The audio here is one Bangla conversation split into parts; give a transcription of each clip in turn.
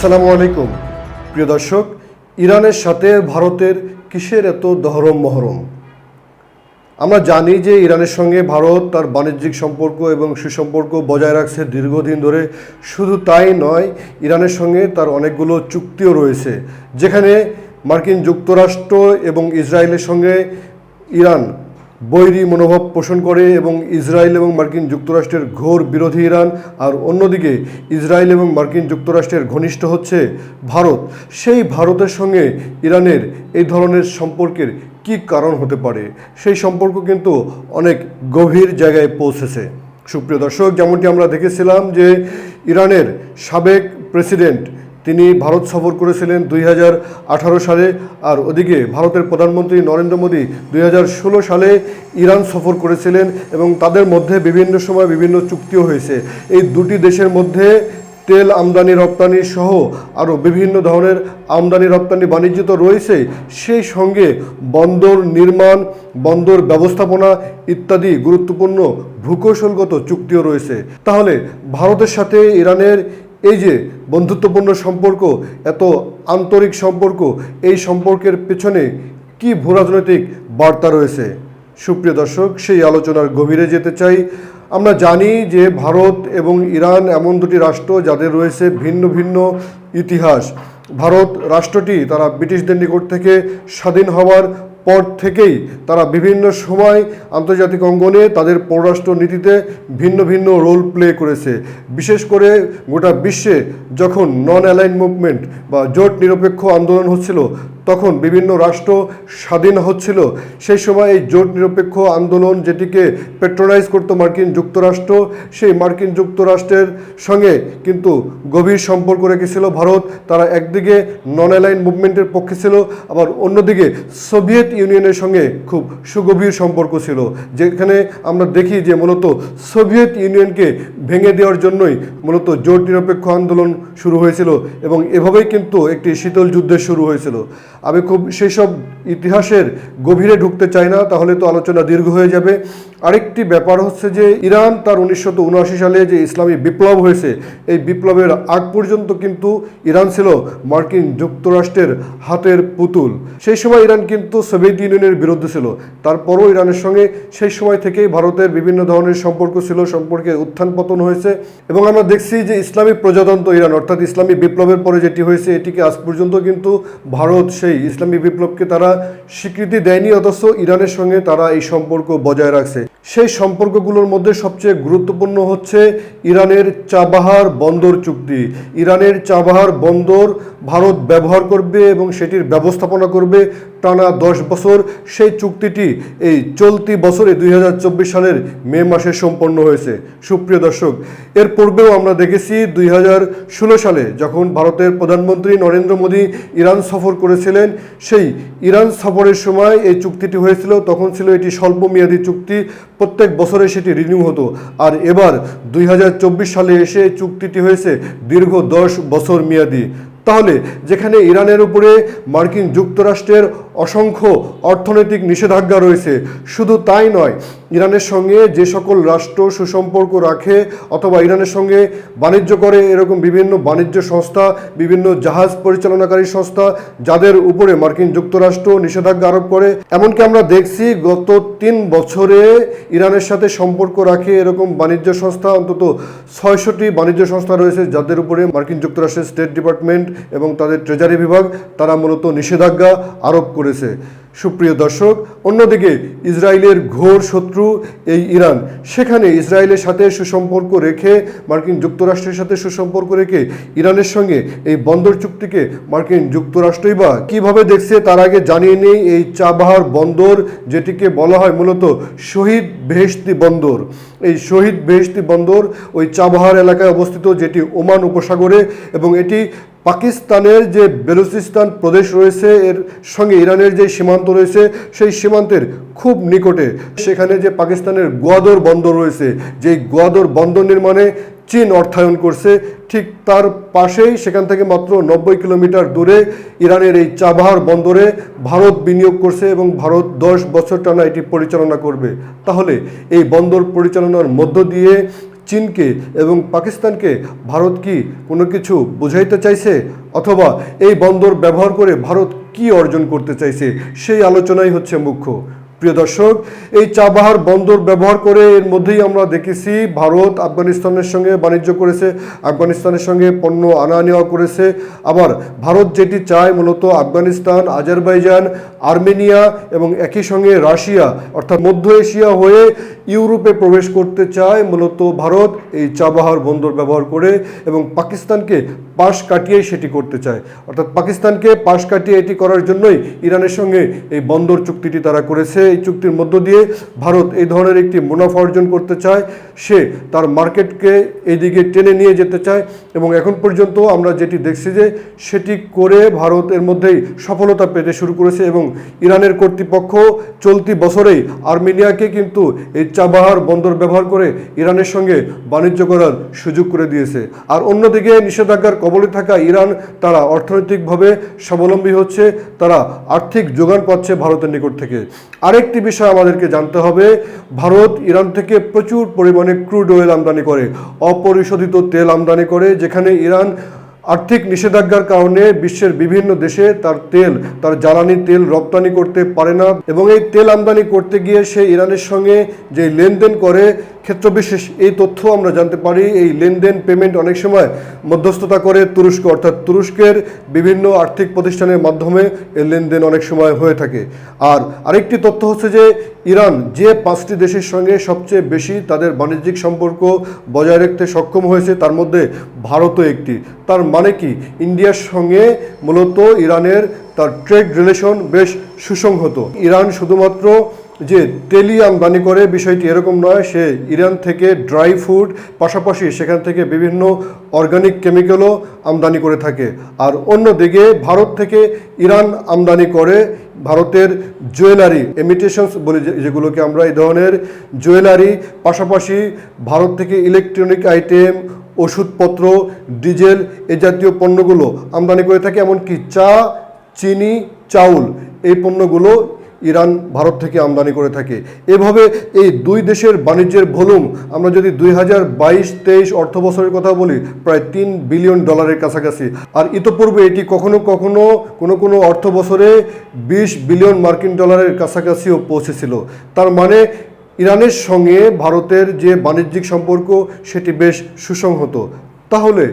আসসালামু আলাইকুম। প্রিয় দর্শক, ইরানের সাথে ভারতের কিসের এত দহরম মহরম? আমরা জানি যে ইরানের সঙ্গে ভারত তার বাণিজ্যিক সম্পর্ক এবং সুসম্পর্ক বজায় রাখছে দীর্ঘদিন ধরে। শুধু তাই নয়, ইরানের সঙ্গে তার অনেকগুলো চুক্তিও রয়েছে, যেখানে মার্কিন যুক্তরাষ্ট্র এবং ইসরায়েলের সঙ্গে ইরান বৈরী মনোভাব পোষণ করে এবং ইসরায়েল এবং মার্কিন যুক্তরাষ্ট্রের ঘোর বিরোধী ইরান, আর অন্যদিকে ইসরায়েল এবং মার্কিন যুক্তরাষ্ট্রের ঘনিষ্ঠ হচ্ছে ভারত। সেই ভারতের সঙ্গে ইরানের এই ধরনের সম্পর্কের কি কারণ হতে পারে? সেই সম্পর্ক কিন্তু অনেক গভীর জায়গায় পৌঁছেছে। সুপ্রিয় দর্শক, যেমনটি আমরা দেখেছিলাম যে ইরানের সাবেক প্রেসিডেন্ট তিনি ভারত সফর করেছিলেন দুই হাজার আঠারো সালে। আর ওদিকে ভারতের প্রধানমন্ত্রী নরেন্দ্র মোদী দুই হাজার ষোলো সালে ইরান সফর করেছিলেন এবং তাদের মধ্যে বিভিন্ন সময় বিভিন্ন চুক্তিও হয়েছে। এই দুটি দেশের মধ্যে তেল আমদানি রপ্তানি সহ আরও বিভিন্ন ধরনের আমদানি রপ্তানি বাণিজ্য তো রয়েছে, সেই সঙ্গে বন্দর নির্মাণ, বন্দর ব্যবস্থাপনা ইত্যাদি গুরুত্বপূর্ণ ভূকৌশলগত চুক্তিও রয়েছে। তাহলে ভারতের সাথে ইরানের এই যে বন্ধুত্বপূর্ণ সম্পর্ক, এত আন্তরিক সম্পর্ক, এই সম্পর্কের পেছনে কি ভূরাজনৈতিক বার্তা রয়েছে? সুপ্রিয় দর্শক, সেই আলোচনার গভীরে যেতে চাই। আমরা জানি যে ভারত এবং ইরান এমন দুটি রাষ্ট্র যাদের রয়েছে ভিন্ন ভিন্ন ইতিহাস। ভারত রাষ্ট্রটি তারা ব্রিটিশদের নিকট থেকে স্বাধীন হওয়ার পর থেকেই তারা বিভিন্ন সময় আন্তর্জাতিক অঙ্গনে তাদের পররাষ্ট্র নীতিতে ভিন্ন ভিন্ন রোল প্লে করেছে। বিশেষ করে গোটা বিশ্বে যখন নন অ্যালাইন মুভমেন্ট বা জোট নিরপেক্ষ আন্দোলন হচ্ছিল তখন বিভিন্ন রাষ্ট্র স্বাধীন হচ্ছিল। সেই সময় এই জোট নিরপেক্ষ আন্দোলন যেটিকে পেট্রোনাইজ করতো মার্কিন যুক্তরাষ্ট্র, সেই মার্কিন যুক্তরাষ্ট্রের সঙ্গে কিন্তু গভীর সম্পর্ক রেখেছিল ভারত। তারা একদিকে নন অ্যালাইন মুভমেন্টের পক্ষে ছিল, আবার অন্যদিকে সোভিয়েত ইউনিয়নের সঙ্গে খুব সুগভীর সম্পর্ক ছিল, যেখানে আমরা দেখি যে মূলত সোভিয়েত ইউনিয়নকে ভেঙে দেওয়ার জন্যই মূলত জোট নিরপেক্ষ আন্দোলন শুরু হয়েছিল এবং এভাবেই কিন্তু একটি শীতল যুদ্ধের শুরু হয়েছিল। আমি খুব সেই সব ইতিহাসের গভীরে ঢুকতে চাই না, তাহলে তো আলোচনা দীর্ঘ হয়ে যাবে। আরেকটি ব্যাপার হচ্ছে যে ইরান তার উনিশশো উনআশি সালে যে ইসলামী বিপ্লব হয়েছে, এই বিপ্লবের আগ পর্যন্ত কিন্তু ইরান ছিল মার্কিন যুক্তরাষ্ট্রের হাতের পুতুল। সেই সময় ইরান কিন্তু সোভিয়েত ইউনিয়নের বিরুদ্ধে ছিল। তারপরও ইরানের সঙ্গে সেই সময় থেকেই ভারতের বিভিন্ন ধরনের সম্পর্ক ছিল, সম্পর্কে উত্থান পতন হয়েছে এবং আমরা দেখছি যে ইসলামী প্রজাতন্ত্র ইরান, অর্থাৎ ইসলামী বিপ্লবের পরে যেটি হয়েছে, এটিকে আজ পর্যন্ত কিন্তু ভারত সেই ইসলামী বিপ্লবকে তারা স্বীকৃতি দেয়নি, অথচ ইরানের সঙ্গে তারা এই সম্পর্ক বজায় রাখছে। সেই সম্পর্কগুলোর মধ্যে সবচেয়ে গুরুত্বপূর্ণ হচ্ছে ইরানের চাবাহার বন্দর চুক্তি। ইরানের চাবাহার বন্দর ভারত ব্যবহার করবে এবং সেটির ব্যবস্থাপনা করবে টানা দশ বছর, সেই চুক্তিটি এই চলতি বছরে দুই হাজার চব্বিশ সালের মে মাসে সম্পন্ন হয়েছে। সুপ্রিয় দর্শক, এর পূর্বেও আমরা দেখেছি দুই হাজার ষোলো সালে যখন ভারতের প্রধানমন্ত্রী নরেন্দ্র মোদী ইরান সফর করেছিলেন, সেই ইরান সফরের সময় এই চুক্তিটি হয়েছিল, তখন ছিল এটি স্বল্পমেয়াদী চুক্তি, প্রত্যেক বছরে সেটি রিনিউ হতো। আর এবার দুই হাজার চব্বিশ সালে এসে চুক্তিটি হয়েছে দীর্ঘ দশ বছর মেয়াদী। তাহলে যেখানে ইরানের উপরে মার্কিন যুক্তরাষ্ট্রের অসংখ্য অর্থনৈতিক নিষেধাজ্ঞা রয়েছে। শুধু তাই নয়, ইরানের সঙ্গে যে সকল রাষ্ট্র সুসম্পর্ক রাখে অথবা ইরানের সঙ্গে বাণিজ্য করে, এরকম বিভিন্ন বাণিজ্য সংস্থা, বিভিন্ন জাহাজ পরিচালনাকারী সংস্থা, যাদের উপরে মার্কিন যুক্তরাষ্ট্র নিষেধাজ্ঞা আরোপ করে, এমনকি আমরা দেখছি গত তিন বছরে ইরানের সাথে সম্পর্ক রাখে এরকম বাণিজ্য সংস্থা, অন্তত ছয়শটি বাণিজ্য সংস্থা রয়েছে যাদের উপরে মার্কিন যুক্তরাষ্ট্রের স্টেট ডিপার্টমেন্ট এবং তাদের ট্রেজারি বিভাগ, তারা মূলত নিষেধাজ্ঞা আরোপ করেছে। সুপ্রিয় দর্শক, অন্যদিকে ইসরায়েলের ঘোর শত্রু এই ইরান। সেখানে ইসরায়েলের সাথে সুসম্পর্ক রেখে, মার্কিন যুক্তরাষ্ট্রের সাথে সুসম্পর্ক রেখে ইরানের সঙ্গে এই বন্দর চুক্তিকে মার্কিন যুক্তরাষ্ট্রই বা কীভাবে দেখছে তার আগে জানিয়ে নেই এই চাবাহার বন্দর, যেটিকে বলা হয় মূলত শহীদ বেহেশতি বন্দর। এই শহীদ বেহেশতি বন্দর ওই চাবাহার এলাকায় অবস্থিত, যেটি ওমান উপসাগরে এবং এটি পাকিস্তানের যে বেলুচিস্তান প্রদেশ রয়েছে, এর সঙ্গে ইরানের যে সীমান্ত রয়েছে, সেই সীমান্তের খুব নিকটে। সেখানে যে পাকিস্তানের গোয়াদর বন্দর রয়েছে, যেই গোয়াদর বন্দর নির্মাণে চীন অর্থায়ন করছে, ঠিক তার পাশেই সেখান থেকে মাত্র নব্বই কিলোমিটার দূরে ইরানের এই চাবাহার বন্দরে ভারত বিনিয়োগ করছে এবং ভারত দশ বছর টানা এটি পরিচালনা করবে। তাহলে এই বন্দর পরিচালনার মধ্য দিয়ে চীনকে এবং পাকিস্তানকে ভারত কি কোনো কিছু বুঝাইতে চাইছে? অথবা এই বন্দর ব্যবহার করে ভারত কি অর্জন করতে চাইছে? সেই আলোচনাই হচ্ছে মুখ্য। প্রিয় দর্শক, এই চাবাহার বন্দর ব্যবহার করে এর মধ্যেই আমরা দেখেছি ভারত আফগানিস্তানের সঙ্গে বাণিজ্য করেছে, আফগানিস্তানের সঙ্গে পণ্য আনা নেওয়া করেছে। আবার ভারত যেটি চায় মূলত আফগানিস্তান, আজারবাইজান, আর্মেনিয়া এবং একই সঙ্গে রাশিয়া, অর্থাৎ মধ্য এশিয়া হয়ে ইউরোপে প্রবেশ করতে চায় মূলত ভারত এই চাবাহার বন্দর ব্যবহার করে এবং পাকিস্তানকে পাশ কাটিয়ে সেটি করতে চায়। অর্থাৎ পাকিস্তানকে পাশ কাটিয়ে এটি করার জন্যই ইরানের সঙ্গে এই বন্দর চুক্তিটি তারা করেছে। এই চুক্তির মধ্য দিয়ে ভারত এই ধরনের একটি মুনাফা অর্জন করতে চায়। সে তার মার্কেটকে এদিকে টেনে নিয়ে যেতে চায় এবং এখন পর্যন্ত আমরা যেটি দেখছি যে সেটি করে ভারতের মধ্যেই সফলতা পেতে শুরু করেছে এবং ইরানের কর্তৃপক্ষ চলতি বছরেই আর্মেনিয়াকে কিন্তু এই চাবাহার বন্দর ব্যবহার করে ইরানের সঙ্গে বাণিজ্য করার সুযোগ করে দিয়েছে। আর অন্যদিকে নিষেধাজ্ঞার কবলে থাকা ইরান তারা অর্থনৈতিকভাবে স্বাবলম্বী হচ্ছে, তারা আর্থিক যোগান পাচ্ছে ভারতের নিকট থেকে। আরেকটি বিষয় আমাদেরকে জানতে হবে, ভারত ইরান থেকে প্রচুর পরিমাণে ক্রুড অয়েল আমদানি করে, অপরিশোধিত তেল আমদানি করে, যেখানে ইরান আর্থিক নিষেধাজ্ঞার কারণে বিশ্বের বিভিন্ন দেশে তার তেল, তার জ্বালানি তেল রপ্তানি করতে পারে না এবং এই তেল আমদানি করতে গিয়ে সে ইরানের সঙ্গে যে লেনদেন করে ক্ষেত্রবিশেষ এই তথ্য আমরা জানতে পারি, এই লেনদেন পেমেন্ট অনেক সময় মধ্যস্থতা করে তুরস্ক, অর্থাৎ তুরস্কের বিভিন্ন আর্থিক প্রতিষ্ঠানের মাধ্যমে এই লেনদেন অনেক সময় হয়ে থাকে। আর আরেকটি তথ্য হচ্ছে যে, ইরান যে পাঁচটি দেশের সঙ্গে সবচেয়ে বেশি তাদের বাণিজ্যিক সম্পর্ক বজায় রাখতে সক্ষম হয়েছে, তার মধ্যে ভারতও একটি। তার মানে কি? ইন্ডিয়ার সঙ্গে মূলত ইরানের তার ট্রেড রিলেশন বেশ সুসংহত। ইরান শুধুমাত্র যে তেলি আমদানি করে, বিষয়টি এরকম নয়, সে ইরান থেকে ড্রাই ফুড, পাশাপাশি সেখান থেকে বিভিন্ন অর্গানিক কেমিক্যালও আমদানি করে থাকে। আর অন্যদিকে ভারত থেকে ইরান আমদানি করে ভারতের জুয়েলারি এমিটেশনস বলে যেগুলোকে আমরা এই ধরনের জুয়েলারি, পাশাপাশি ভারত থেকে ইলেকট্রনিক আইটেম ওষুধপত্র, ডিজেল এ জাতীয় পণ্যগুলো আমদানি করে থাকে, এমনকি চা, চিনি, চাউল এই পণ্যগুলো ইরান, ভারত থেকে আমদানি করে থাকে। এভাবে এই দুই দেশের বাণিজ্যের ভলিউম আমরা যদি দুই হাজার বাইশ, তেইশ অর্থ বছরের কথা বলি, প্রায় তিন বিলিয়ন ডলারের কাছাকাছি। আর ইতোপূর্বে এটি কখনো কখনো কোনো কোনো অর্থ বছরে বিশ বিলিয়ন মার্কিন ডলারের কাছাকাছিও পৌঁছেছিল। তার মানে ইরানের সঙ্গে ভারতের যে বাণিজ্যিক সম্পর্ক, সেটি বেশ সুসংহত। তাহলে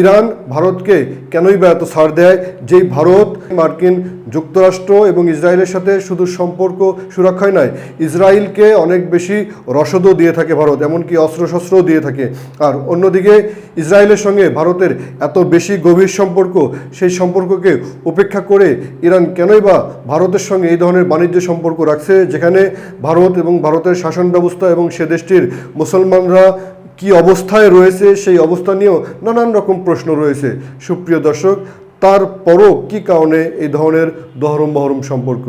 ইরান ভারতকে কেনই বা এত ছাড় দেয়? যেই ভারত, মার্কিন যুক্তরাষ্ট্র এবং ইসরায়েলের সাথে শুধু সম্পর্ক সুরক্ষায় নয়, ইসরায়েলকে অনেক বেশি রসদও দিয়ে থাকে ভারত, এমনকি অস্ত্রশস্ত্রও দিয়ে থাকে। আর অন্যদিকে, ইসরায়েলের সঙ্গে ভারতের এত বেশি গভীর সম্পর্ক, সেই সম্পর্ককে উপেক্ষা করে ইরান কেনই বা ভারতের সঙ্গে এই ধরনের বাণিজ্য সম্পর্ক রাখছে, যেখানে ভারত এবং ভারতের শাসন ব্যবস্থা এবং সে দেশটির মুসলমানরা কি অবস্থায় রয়েছে সেই অবস্থা নিয়েও নানান রকম প্রশ্ন রয়েছে। সুপ্রিয় দর্শক তারপরও কি কারণে এই ধরনের দহরম বহরম সম্পর্ক?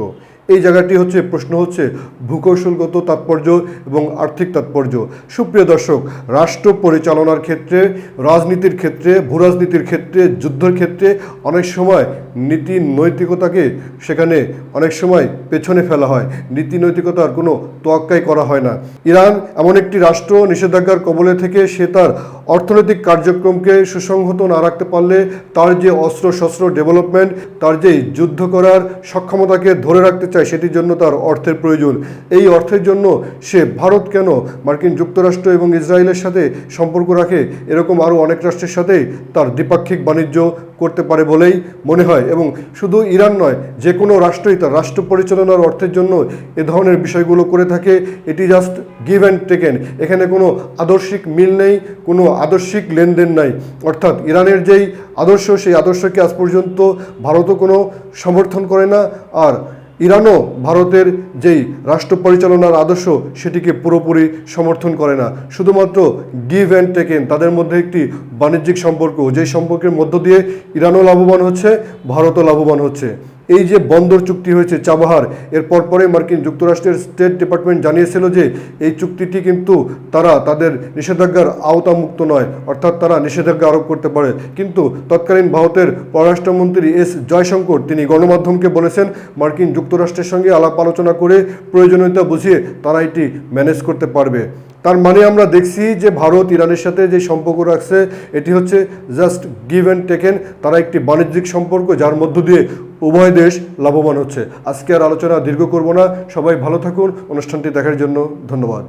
এই জায়গাটি হচ্ছে, প্রশ্ন হচ্ছে, ভূকৌশলগত তাৎপর্য এবং আর্থিক তাৎপর্য। সুপ্রিয় দর্শক, রাষ্ট্র পরিচালনার ক্ষেত্রে, রাজনীতির ক্ষেত্রে, ভূরাজনীতির ক্ষেত্রে, যুদ্ধের ক্ষেত্রে অনেক সময় নীতি নৈতিকতাকে সেখানে অনেক সময় পেছনে ফেলা হয়। নীতি নৈতিকতার কোনো তোয়াক্কাই করা হয় না। ইরান এমন একটি রাষ্ট্র নিষেধাজ্ঞার কবলে থেকে সে তার অর্থনৈতিক কার্যক্রমকে সুসংহত না রাখতে পারলে তার যে অস্ত্র শস্ত্র ডেভেলপমেন্ট, তার যে যুদ্ধ করার সক্ষমতাকে ধরে রাখতে চায়, সেটির জন্য তার অর্থের প্রয়োজন। এই অর্থের জন্য সে ভারত কেন মার্কিন যুক্তরাষ্ট্র এবং ইসরায়েলের সাথে সম্পর্ক রাখে? এরকম আরও অনেক রাষ্ট্রের সাথেই তার দ্বিপাক্ষিক বাণিজ্য করতে পারে বলেই মনে হয়। এবং শুধু ইরান নয়, যে কোনো রাষ্ট্রই তার রাষ্ট্র পরিচালনার অর্থের জন্য এ ধরনের বিষয়গুলো করে থাকে। এটি জাস্ট গিভ অ্যান্ড টেকেন এখানে কোনো আদর্শিক মিল নেই, কোনো আদর্শিক লেনদেন নাই। অর্থাৎ ইরানের যেই আদর্শ, সেই আদর্শকে আজ পর্যন্ত ভারতও কোনো সমর্থন করে না। আর ইরানও ভারতের যেই রাষ্ট্র পরিচালনার আদর্শ, সেটিকে পুরোপুরি সমর্থন করে না। শুধুমাত্র গিভ অ্যান্ড টেকেন তাদের মধ্যে একটি বাণিজ্যিক সম্পর্ক, যেই সম্পর্কের মধ্য দিয়ে ইরানও লাভবান হচ্ছে, ভারতও লাভবান হচ্ছে। এই যে বন্দর চুক্তি হয়েছে চাবাহার, এর পরপরে মার্কিন যুক্তরাষ্ট্রের স্টেট ডিপার্টমেন্ট জানিয়েছিল যে এই চুক্তিটি কিন্তু তারা তাদের নিষেধাজ্ঞার আওতামুক্ত নয়, অর্থাৎ তারা নিষেধাজ্ঞা আরোপ করতে পারে। কিন্তু তৎকালীন ভারতের পররাষ্ট্রমন্ত্রী এস জয়শঙ্কর, তিনি গণমাধ্যমকে বলেছেন, মার্কিন যুক্তরাষ্ট্রের সঙ্গে আলাপ আলোচনা করে প্রয়োজনীয়তা বুঝিয়ে তারা এটি ম্যানেজ করতে পারবে। তার মানে আমরা দেখছি যে ভারত ইরানের সাথে যে সম্পর্ক রাখছে, এটি হচ্ছে জাস্ট গিভ অ্যান্ড টেকেন তারা একটি বাণিজ্যিক সম্পর্ক যার মধ্য দিয়ে উভয় দেশ লাভবান হচ্ছে। আজকে আর আলোচনা দীর্ঘ করব না। সবাই ভালো থাকুন। অনুষ্ঠানটি দেখার জন্য ধন্যবাদ।